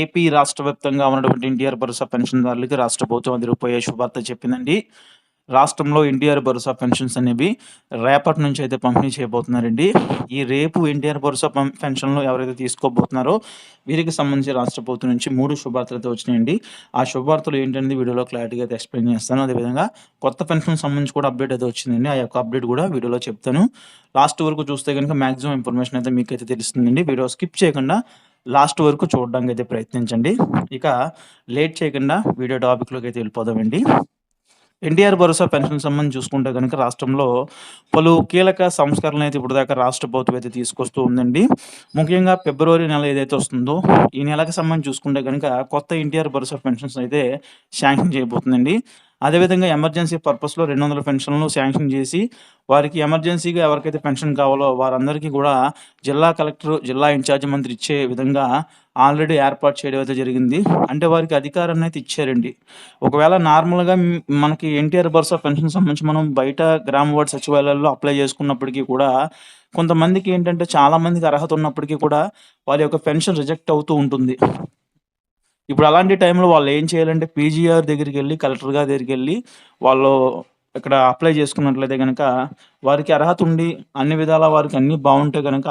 AP రాష్ట్ర వ్యాప్తంగా ఉన్నటువంటి ఎన్టీఆర్ భరోసా పెన్షన్దారులకి రాష్ట్ర ప్రభుత్వం అది శుభార్త చెప్పిందండి. రాష్ట్రంలో ఎన్టీఆర్ భరోసా పెన్షన్స్ అనేవి రేపటి నుంచి అయితే పంపిణీ చేయబోతున్నారండి. ఈ రేపు ఎన్టీఆర్ భరోసా పెన్షన్లు ఎవరైతే తీసుకోబోతున్నారో వీరికి సంబంధించి రాష్ట్ర ప్రభుత్వం నుంచి మూడు శుభార్తలు అయితే వచ్చినాయండి. ఆ శుభార్తలు ఏంటనేది వీడియోలో క్లారిటీగా అయితే ఎక్స్ప్లెయిన్ చేస్తాను. అదేవిధంగా కొత్త పెన్షన్ సంబంధించి కూడా అప్డేట్ అయితే వచ్చిందండి. ఆ యొక్క అప్డేట్ కూడా వీడియోలో చెప్తాను. లాస్ట్ వరకు చూస్తే కనుక మాక్సిమం ఇన్ఫర్మేషన్ అయితే మీకు అయితే తెలుస్తుందండి. వీడియో స్కిప్ చేయకుండా లాస్ట్ వరకు చూడడానికి అయితే ప్రయత్నించండి. ఇక లేట్ చేయకుండా వీడియో టాపిక్లోకి అయితే వెళ్ళిపోదామండి. ఎన్టీఆర్ భరోసా పెన్షన్ సంబంధించి చూసుకుంటే కనుక రాష్ట్రంలో పలు కీలక సంస్కరణలు అయితే ఇప్పటిదాకా రాష్ట్ర ప్రభుత్వం అయితే తీసుకొస్తూ ఉందండి. ముఖ్యంగా ఫిబ్రవరి నెల ఏదైతే వస్తుందో ఈ నెలకు సంబంధించి చూసుకుంటే కనుక కొత్త ఎన్టీఆర్ భరోసా పెన్షన్స్ అయితే శాంక్షన్ చేయబోతుందండి. అదేవిధంగా ఎమర్జెన్సీ పర్పస్లో రెండు వందల పెన్షన్లు శాంక్షన్ చేసి వారికి ఎమర్జెన్సీగా ఎవరికైతే పెన్షన్ కావాలో వారందరికీ కూడా జిల్లా కలెక్టర్ జిల్లా ఇన్ఛార్జ్ మంత్రి ఇచ్చే విధంగా ఆల్రెడీ ఏర్పాటు చేయడం అయితే జరిగింది. అంటే వారికి అధికారాన్ని అయితే ఇచ్చారండి. ఒకవేళ నార్మల్గా మనకి ఎన్టీఆర్ బర్స్ ఆఫ్ పెన్షన్ సంబంధించి మనం బయట గ్రామ వార్డ్ సచివాలయాల్లో అప్లై చేసుకున్నప్పటికీ కూడా కొంతమందికి ఏంటంటే చాలామందికి అర్హత ఉన్నప్పటికీ కూడా వారి యొక్క పెన్షన్ రిజెక్ట్ అవుతూ ఉంటుంది. ఇప్పుడు అలాంటి టైంలో వాళ్ళు ఏం చేయాలంటే పీజీఆర్ దగ్గరికి వెళ్ళి కలెక్టర్ గారి దగ్గరికి వెళ్ళి వాళ్ళు ఇక్కడ అప్లై చేసుకున్నట్లయితే కనుక వారికి అర్హత ఉండి అన్ని విధాల వారికి అన్ని బాగుంటే కనుక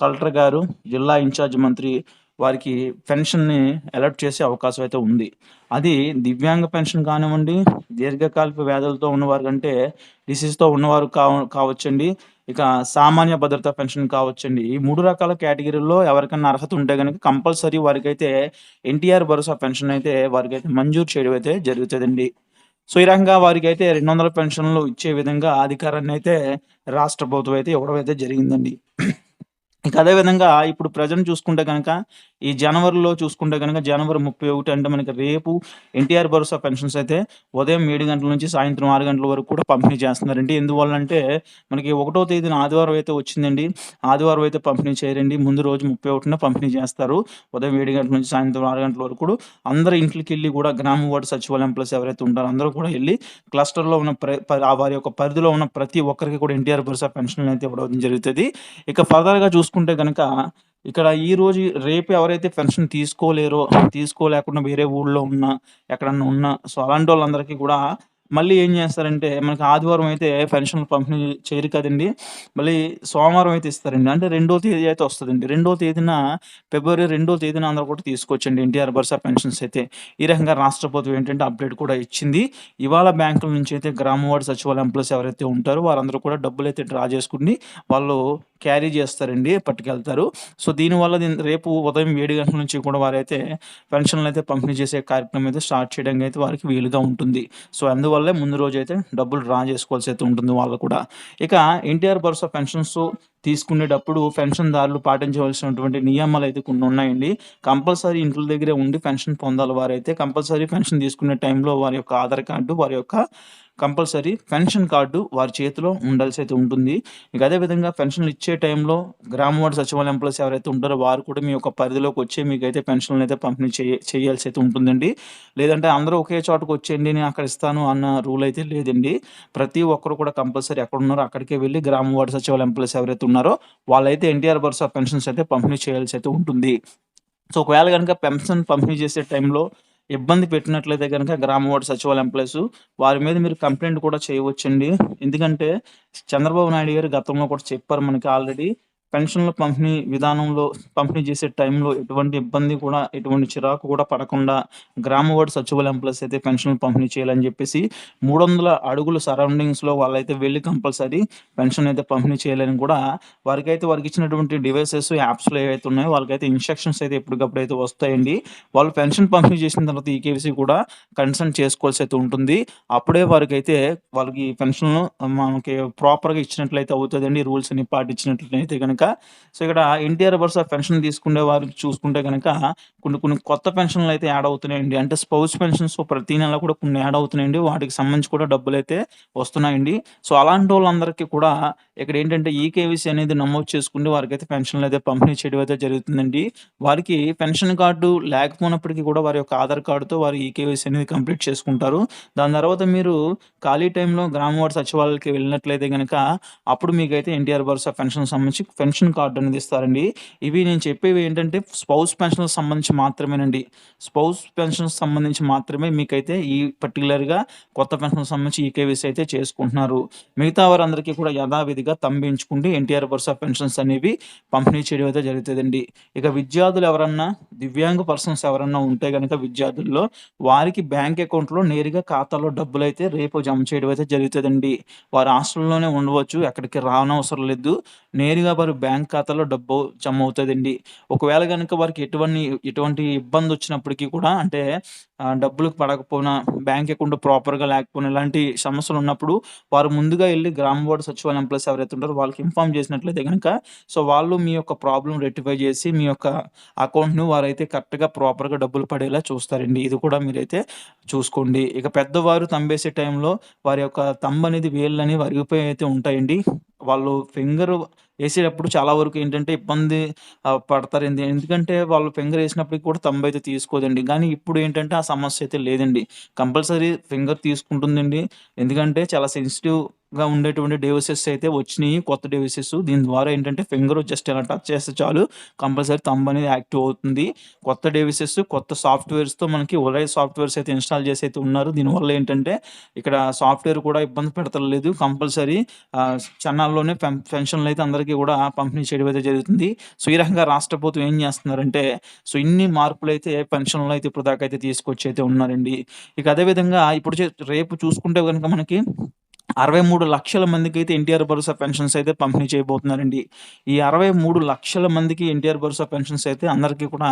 కలెక్టర్ గారు జిల్లా ఇన్ఛార్జ్ మంత్రి వారికి పెన్షన్ని అలర్ట్ చేసే అవకాశం అయితే ఉంది. అది దివ్యాంగ పెన్షన్ కానివ్వండి దీర్ఘకాలిక వ్యాధులతో ఉన్నవారు కంటే డిసీజ్తో ఉన్నవారు కావ కావచ్చండి. ఇక సామాన్య భద్రతా పెన్షన్ కావచ్చండి. ఈ మూడు రకాల కేటగిరీల్లో ఎవరికైనా అర్హత ఉంటే కనుక కంపల్సరీ వారికైతే ఎన్టీఆర్ భరోసా పెన్షన్ అయితే వారికైతే మంజూరు చేయడం అయితే జరుగుతుందండి. సో ఈ రకంగా వారికి అయితే రెండు వందల పెన్షన్లు ఇచ్చే విధంగా అధికారాన్ని అయితే రాష్ట్ర ప్రభుత్వం అయితే ఇవ్వడం అయితే జరిగిందండి. ఇక అదే విధంగా ఇప్పుడు ప్రజెంట్ చూసుకుంటే కనుక ఈ జనవరిలో చూసుకుంటే కనుక జనవరి ముప్పై ఒకటి అంటే మనకి రేపు ఎన్టీఆర్ భరోసా పెన్షన్స్ అయితే ఉదయం ఏడు గంటల నుంచి సాయంత్రం ఆరు గంటల వరకు కూడా పంపిణీ చేస్తున్నారండి. ఎందువల్ల అంటే మనకి ఒకటో తేదీన ఆదివారం అయితే వచ్చిందండి. ఆదివారం అయితే పంపిణీ చేయరండి. ముందు రోజు ముప్పై ఒకటిన పంపిణీ చేస్తారు. ఉదయం ఏడు గంటల నుంచి సాయంత్రం ఆరు గంటల వరకు కూడా అందరు ఇంట్లోకి వెళ్ళి కూడా గ్రామ వార్డు సచివాలయం ప్లస్ ఎవరైతే ఉంటారో అందరూ కూడా వెళ్ళి క్లస్టర్లో ఉన్న ప్ర వారి యొక్క పరిధిలో ఉన్న ప్రతి ఒక్కరికి కూడా ఎన్టీఆర్ భరోసా పెన్షన్ అయితే ఇవ్వడం జరుగుతుంది. ఇక ఫర్దర్గా చూసుకుంటే కనుక ఇక్కడ ఈ రోజు రేపు ఎవరైతే పెన్షన్ తీసుకోలేరో తీసుకోలేకుండా వేరే ఊళ్ళో ఉన్నా ఎక్కడన్నా ఉన్నా సో అలాంటి వాళ్ళందరికీ కూడా మళ్ళీ ఏం చేస్తారంటే మనకి ఆదివారం అయితే పెన్షన్ పంపిణీ చేయరు కదండి. మళ్ళీ సోమవారం అయితే ఇస్తారండి. అంటే రెండో తేదీ అయితే వస్తుందండి. రెండో తేదీన ఫిబ్రవరి రెండో తేదీన అందరూ కూడా తీసుకొచ్చండి ఎన్టీఆర్ భరోసా పెన్షన్స్ అయితే. ఈ రకంగా రాష్ట్ర ప్రభుత్వం ఏంటంటే అప్డేట్ కూడా ఇచ్చింది. ఇవాళ బ్యాంకుల నుంచి అయితే గ్రామ సచివాలయం ఎంప్లాయీస్ ఎవరైతే ఉంటారో వారందరూ కూడా డబ్బులు అయితే డ్రా చేసుకుని వాళ్ళు క్యారీ చేస్తారండి పట్టుకెళ్తారు. సో దీనివల్ల దీని రేపు ఉదయం ఏడు గంటల నుంచి కూడా వారైతే పెన్షన్లు అయితే పంపిణీ చేసే కార్యక్రమం అయితే స్టార్ట్ చేయడానికి అయితే వారికి వీలుగా ఉంటుంది. సో అందువల్లే ముందు రోజు అయితే డబ్బులు డ్రా చేసుకోవాల్సి అయితే ఉంటుంది వాళ్ళు కూడా. ఇక ఎన్టీఆర్ భరోసా పెన్షన్స్ తీసుకునేటప్పుడు పెన్షన్దారులు పాటించవలసినటువంటి నియమాలు అయితే కొన్ని ఉన్నాయండి. కంపల్సరీ ఇంట్ల దగ్గరే ఉండి పెన్షన్ పొందాలి వారైతే. కంపల్సరీ పెన్షన్ తీసుకునే టైంలో వారి యొక్క ఆధార్ కార్డు వారి యొక్క కంపల్సరీ పెన్షన్ కార్డు వారి చేతిలో ఉండాల్సి అయితే ఉంటుంది. ఇక అదేవిధంగా పెన్షన్లు ఇచ్చే టైంలో గ్రామవాడ సచివాలయ ఎంప్లాయీస్ ఎవరైతే ఉంటారో వారు కూడా మీ యొక్క పరిధిలోకి వచ్చి మీకైతే పెన్షన్లు అయితే పంపిణీ చేయ చేయాల్సి అయితే ఉంటుందండి. లేదంటే అందరూ ఒకే చోటకు వచ్చేయండి నేను అక్కడ ఇస్తాను అన్న రూల్ అయితే లేదండి. ప్రతి ఒక్కరు కూడా కంపల్సరీ ఎక్కడ ఉన్నారో అక్కడికే వెళ్ళి గ్రామవాడ సచివాలయ ఎంప్లాయీస్ ఎవరైతే ఉన్నారో వాళ్ళైతే ఎన్టీఆర్ బర్స్ ఆఫ్ పెన్షన్స్ అయితే పంపిణీ చేయాల్సి అయితే ఉంటుంది. సో ఒకవేళ కనుక పెన్షన్ పంపిణీ చేసే టైంలో ఇబ్బంది పెట్టినట్లయితే కనుక గ్రామ వార్డు సచివాలయం ఎంప్లాయీస్ వారి మీద మీరు కంప్లైంట్ కూడా చేయవచ్చండి. ఎందుకంటే చంద్రబాబు నాయుడు గారు గతంలో కూడా చెప్పారు మనకి ఆల్రెడీ పెన్షన్ల పంపిణీ విధానంలో పంపిణీ చేసే టైంలో ఎటువంటి ఇబ్బంది కూడా ఎటువంటి చిరాకు కూడా పడకుండా గ్రామ వార్డు సచివాలయం ఎంప్లాయీస్ అయితే పెన్షన్లు పంపిణీ చేయాలని చెప్పేసి మూడు వందల అడుగుల సరౌండింగ్స్లో వాళ్ళైతే వెళ్ళి కంపల్సరీ పెన్షన్ అయితే పంపిణీ చేయాలని కూడా వారికైతే వారికి ఇచ్చినటువంటి డివైసెస్ యాప్స్లో ఏవైతే ఉన్నాయో వాళ్ళకైతే ఇన్స్ట్రక్షన్స్ అయితే ఎప్పటికప్పుడు అయితే వస్తాయండి. వాళ్ళు పెన్షన్ పంపిణీ చేసిన తర్వాత ఈ కేవీసీ కూడా కన్సల్ట్ చేసుకోవాల్సి అయితే ఉంటుంది. అప్పుడే వారికైతే వాళ్ళకి పెన్షన్ మనకి ప్రాపర్గా ఇచ్చినట్లయితే అవుతుందండి. రూల్స్ అన్ని పాటించినట్లయితే కనుక సో ఇక్కడ ఎన్టీఆర్ భరోసా పెన్షన్ తీసుకునే వారు చూసుకుంటే కనుక కొన్ని కొన్ని కొత్త పెన్షన్లు అయితే యాడ్ అవుతున్నాయండి. అంటే స్పౌస్ పెన్షన్స్ ప్రతి నెల కూడా కొన్ని యాడ్ అవుతున్నాయండి. వాటికి సంబంధించి కూడా డబ్బులు అయితే వస్తున్నాయండి. సో అలాంటి వాళ్ళందరికీ కూడా ఇక్కడ ఏంటంటే ఈకేవీసీ అనేది నమోదు చేసుకుంటే వారికి అయితే పెన్షన్లు అయితే పంపిణీ చేయడం అయితే జరుగుతుందండి. వారికి పెన్షన్ కార్డు లేకపోయినప్పటికీ కూడా వారి యొక్క ఆధార్ కార్డుతో వారు ఈకేవీసీ అనేది కంప్లీట్ చేసుకుంటారు. దాని తర్వాత మీరు ఖాళీ టైంలో గ్రామ వార్డు సచివాలయాలకి వెళ్ళినట్లయితే కనుక అప్పుడు మీకైతే ఎన్టీఆర్ భరోసా పెన్షన్ సంబంధించి పెన్షన్ కార్డు అనేది ఇస్తారండి. ఇవి నేను చెప్పేవి ఏంటంటే స్పౌస్ పెన్షన్‌కి సంబంధించి మాత్రమేనండి. స్పౌస్ పెన్షన్‌కి సంబంధించి మాత్రమే మీకైతే ఈ పర్టిక్యులర్‌గా కొత్త పెన్షన్‌కి సంబంధించి ఈ కేవీసీ అయితే చేసుకుంటున్నారు. మిగతా వారందరికీ కూడా యథావిధిగా తంబించుకుంటే ఎన్టీఆర్ పర్సన్ పెన్షన్స్ అనేవి పంపిణీ చేయడం అయితే జరుగుతుందండి ఇక విద్యార్థులు ఎవరన్నా దివ్యాంగ పర్సన్స్ ఎవరన్నా ఉంటే కనుక విద్యార్థుల్లో వారికి బ్యాంక్ అకౌంట్‌లో నేరుగా ఖాతాలో డబ్బులు అయితే రేపు జమ చేయడం అయితే జరుగుతుందండి వారు హాస్టల్‌లోనే ఉండవచ్చు. ఎక్కడికి రానవసరం లేదు. నేరుగా వారు బ్యాంక్ ఖాతాలో డబ్బు జమ అవుతుందండి ఒకవేళ కనుక వారికి ఎటువంటి ఎటువంటి ఇబ్బంది వచ్చినప్పటికీ కూడా అంటే డబ్బులకు డబ్బులు పడకపోయినా, బ్యాంక్ అకౌంట్ ప్రాపర్‌గా లేకపోయినా ఇలాంటి సమస్యలు ఉన్నప్పుడు వారు ముందుగా వెళ్ళి గ్రామ వార్డు సచివాలయం ప్లస్ ఎవరైతే ఉంటారో వాళ్ళకి ఇన్ఫార్మ్ చేసినట్లయితే కనుక సో, వాళ్ళు మీ యొక్క ప్రాబ్లమ్ రెక్టిఫై చేసి మీ యొక్క అకౌంట్ను వారైతే కరెక్ట్‌గా ప్రాపర్‌గా డబ్బులు పడేలా చూస్తారండి. ఇది కూడా మీరైతే చూసుకోండి. ఇక పెద్దవారు తంబేసే టైంలో వారి యొక్క థంబ్ అనేది వేళ్ళని వరిగిపోయి అయితే ఉంటాయండి. వాళ్ళు ఫింగర్ వేసేటప్పుడు చాలా వరకు ఏంటంటే ఇబ్బంది పడతారు ఎందుకంటే వాళ్ళు ఫింగర్ వేసినప్పటికి కూడా థంబ్ అయితే తీసుకోదండి. కానీ ఇప్పుడు ఏంటంటే ఆ సమస్య అయితే లేదండి. కంపల్సరీ ఫింగర్ తీసుకుంటుందండి. ఎందుకంటే చాలా సెన్సిటివ్ గా ఉండేటువంటి డివైసెస్ అయితే వచ్చినాయి కొత్త డివైసెస్. దీని ద్వారా ఏంటంటే ఫింగర్ జస్ట్ ఇలా టచ్ చేస్తే చాలు కంపల్సరీ తంబ్ అనేది యాక్టివ్ అవుతుంది. కొత్త డివైసెస్, కొత్త సాఫ్ట్‌వేర్స్‌తో మనకి ఒరై సాఫ్ట్‌వేర్స్ అయితే ఇన్‌స్టాల్ చేసి అయితే ఉన్నారు. దీనివల్ల ఏంటంటే ఇక్కడ సాఫ్ట్‌వేర్ కూడా ఇబ్బంది పెడతలేదు. కంపల్సరీ ఆహ్, పెన్షన్‌లు అయితే అందరికీ కూడా పంపిణీ చేయడం అయితే జరుగుతుంది. సో, ఈ రకంగా రాష్ట్ర ప్రభుత్వం ఏం చేస్తున్నారంటే సో, ఇన్ని మార్పులైతే పెన్షన్‌లో అయితే ఇప్పటిదాకా అయితే తీసుకొచ్చి అయితే ఉన్నారండి. ఇక అదే విధంగా ఇప్పుడు చే రేపు చూసుకుంటే కనుక మనకి అరవై మూడు లక్షల మందికి అయితే ఎన్టీఆర్ భరోసా పెన్షన్స్ అయితే పంపిణీ చేయబోతున్నారండి. ఈ అరవై మూడు లక్షల మందికి ఎన్టీఆర్ భరోసా పెన్షన్స్ అయితే అందరికీ కూడా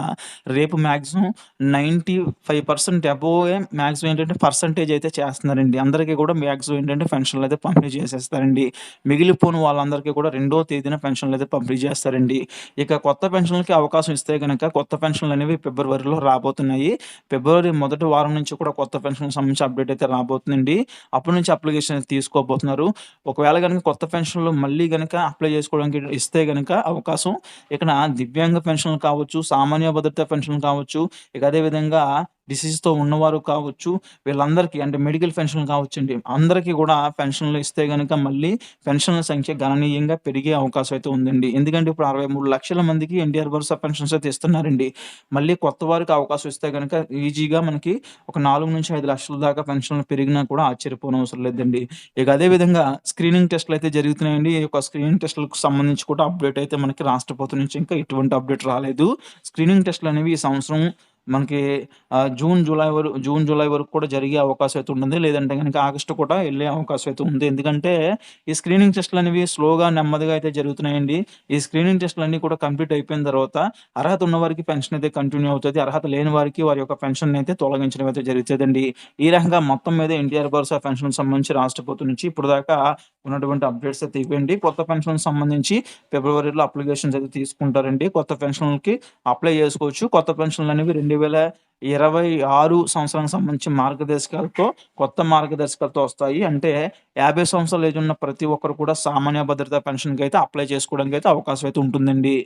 రేపు maximum ninety five percent above maximum ఏంటంటే పర్సెంటేజ్ అయితే చేస్తున్నారండి. అందరికీ కూడా మ్యాక్సిమం ఏంటంటే పెన్షన్‌లు అయితే పంపిణీ చేసేస్తారండి. మిగిలిపోయిన వాళ్ళందరికీ కూడా రెండో తేదీన పెన్షన్‌లు అయితే పంపిణీ చేస్తారండి. ఇక కొత్త పెన్షన్‌లకి అవకాశం ఇస్తే కనుక కొత్త పెన్షన్‌లు అనేవి ఫిబ్రవరిలో రాబోతున్నాయి. ఫిబ్రవరి మొదటి వారం నుంచి కూడా కొత్త పెన్షన్‌కి సంబంధించి అప్డేట్ అయితే రాబోతుందండి. అప్పటి నుంచి అప్లికేషన్ తీసుకు తీసుకోబోతున్నారు. ఒకవేళ కనుక కొత్త పెన్షన్‌లు మళ్ళీ గనక అప్లై చేసుకోవడానికి ఇస్తే కనుక అవకాశం ఇక్కడ దివ్యాంగ పెన్షన్‌లు కావచ్చు, సామాన్య భద్రత పెన్షన్‌లు కావచ్చు, ఇక అదే విధంగా డిసీజ్‌తో ఉన్నవారు కావచ్చు, వీళ్ళందరికీ అంటే మెడికల్ పెన్షన్ కావచ్చు అండి అందరికీ కూడా పెన్షన్‌లు ఇస్తే కనుక మళ్ళీ పెన్షన్‌ల సంఖ్య గణనీయంగా పెరిగే అవకాశం అయితే ఉందండి. ఎందుకంటే ఇప్పుడు అరవై మూడు లక్షల మందికి ఎన్టీఆర్ భరోసా పెన్షన్స్ అయితే ఇస్తున్నారండి. మళ్ళీ కొత్త వారికి అవకాశం ఇస్తే కనుక ఈజీగా మనకి ఒక 4-5 లక్షల దాకా పెన్షన్‌లు పెరిగినా కూడా ఆశ్చర్యపోనవసరం లేదండి. ఇక అదే విధంగా స్క్రీనింగ్ టెస్ట్‌లు అయితే జరుగుతున్నాయండి. ఈ యొక్క స్క్రీనింగ్ టెస్ట్‌లకు సంబంధించి కూడా అప్డేట్ అయితే మనకి రాష్ట్ర ప్రభుత్వం నుంచి ఇంకా ఎటువంటి అప్డేట్ రాలేదు. స్క్రీనింగ్ టెస్ట్‌లు అనేవి ఈ సంవత్సరం మనకి జూన్, జూలై వరకు జూన్, జూలై వరకు కూడా జరిగే అవకాశం అయితే ఉంటుంది. లేదంటే గనక ఆగస్టు కూడా వెళ్ళే అవకాశం అయితే ఉంది. ఎందుకంటే ఈ స్క్రీనింగ్ టెస్ట్‌లు అనేవి స్లోగా, నెమ్మదిగా అయితే జరుగుతున్నాయండి. ఈ స్క్రీనింగ్ టెస్ట్‌లన్నీ కూడా కంప్లీట్ అయిపోయిన తర్వాత అర్హత ఉన్నవారికి పెన్షన్ అయితే కంటిన్యూ అవుతుంది అర్హత లేని వారికి వారి యొక్క పెన్షన్ అయితే తొలగించడం అయితే జరుగుతుందండి ఈ రకంగా మొత్తం మీద ఎన్టీఆర్ భరోసా పెన్షన్ సంబంధించి రాష్ట్ర ప్రభుత్వం నుంచి ఇప్పటిదాకా ఉన్నటువంటి అప్డేట్స్ అయితే ఇవ్వండి కొత్త పెన్షన్‌కి సంబంధించి ఫిబ్రవరిలో అప్లికేషన్స్ అయితే తీసుకుంటారండి. కొత్త పెన్షన్‌లకి అప్లై చేసుకోవచ్చు. కొత్త పెన్షన్‌లు అనేవి 2026 సంవత్సరానికి సంబంధించి మార్గదర్శకాలతో కొత్త మార్గదర్శకాలతో వస్తాయి. అంటే యాభై సంవత్సరాలు ఏజ్ ఉన్న ప్రతి ఒక్కరు కూడా సామాన్య భద్రత పెన్షన్‌కి అయితే అప్లై చేసుకోవడానికి అయితే అవకాశం అయితే ఉంటుందండి.